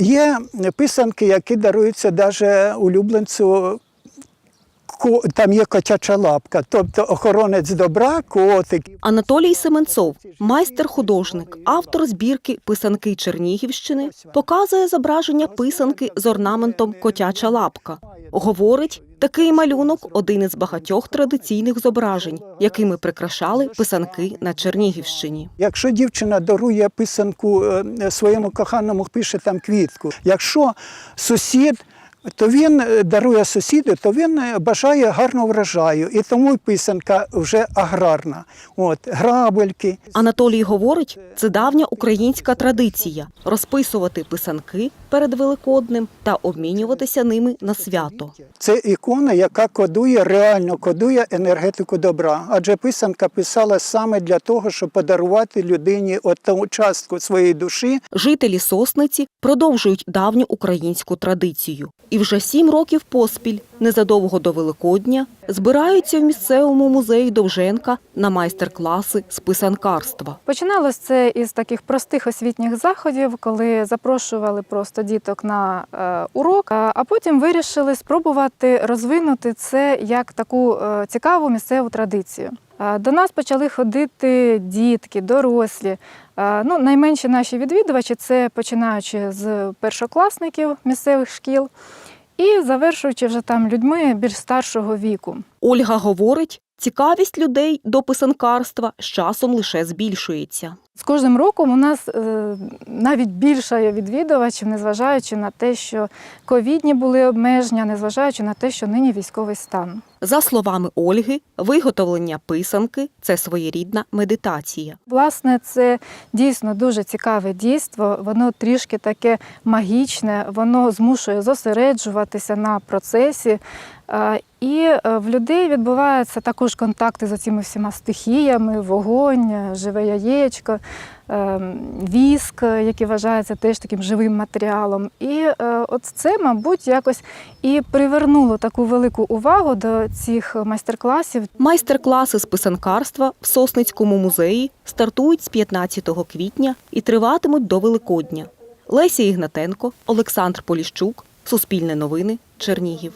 Є писанки, які даруються навіть улюбленцю. Там є котяча лапка, тобто охоронець добра, котик. Анатолій Семенцов, майстер-художник, автор збірки Писанки Чернігівщини, показує зображення писанки з орнаментом Котяча лапка. Говорить, такий малюнок один із багатьох традиційних зображень, якими прикрашали писанки на Чернігівщині. Якщо дівчина дарує писанку е, своєму коханому, пише там квітку. Якщо сусід, то він е, дарує сусіду, то він е, бажає гарного врожаю. І тому писанка вже аграрна. От, грабельки. Анатолій говорить, це давня українська традиція розписувати писанки перед Великоднем та обмінюватися ними на свято. Це ікона, яка кодує, реально кодує енергетику добра. Адже писанка писала саме для того, щоб подарувати людині от ту частку своєї душі, Жителі Сосниці продовжують давню українську традицію. І вже сім років поспіль, незадовго до Великодня, збираються в місцевому музеї Довженка на майстер-класи з писанкарства. Починалось це із таких простих освітніх заходів, коли запрошували просто діток на е, урок, а потім вирішили спробувати розвинути це як таку е, цікаву місцеву традицію. До нас почали ходити дітки, дорослі. Ну, найменші наші відвідувачі це починаючи з першокласників місцевих шкіл і завершуючи вже там людьми більш старшого віку. Ольга говорить, цікавість людей до писанкарства з часом лише збільшується. З кожним роком у нас е, навіть більше відвідувачів, незважаючи на те, що ковідні були обмеження, незважаючи на те, що нині військовий стан. За словами Ольги, виготовлення писанки це своєрідна медитація. Власне, це дійсно дуже цікаве дійство. Воно трішки таке магічне, воно змушує зосереджуватися на процесі. Е, І е, в людей відбуваються також контакти з цими всіма стихіями: вогонь, живе яєчко, е, віск, який вважається теж таким живим матеріалом. І от це, мабуть, якось і привернуло таку велику увагу до цих майстер-класів. Майстер-класи з писанкарства в Сосницькому музеї стартують з 15 квітня і триватимуть до Великодня. Леся Ігнатенко, Олександр Поліщук, Суспільне новини, Чернігів.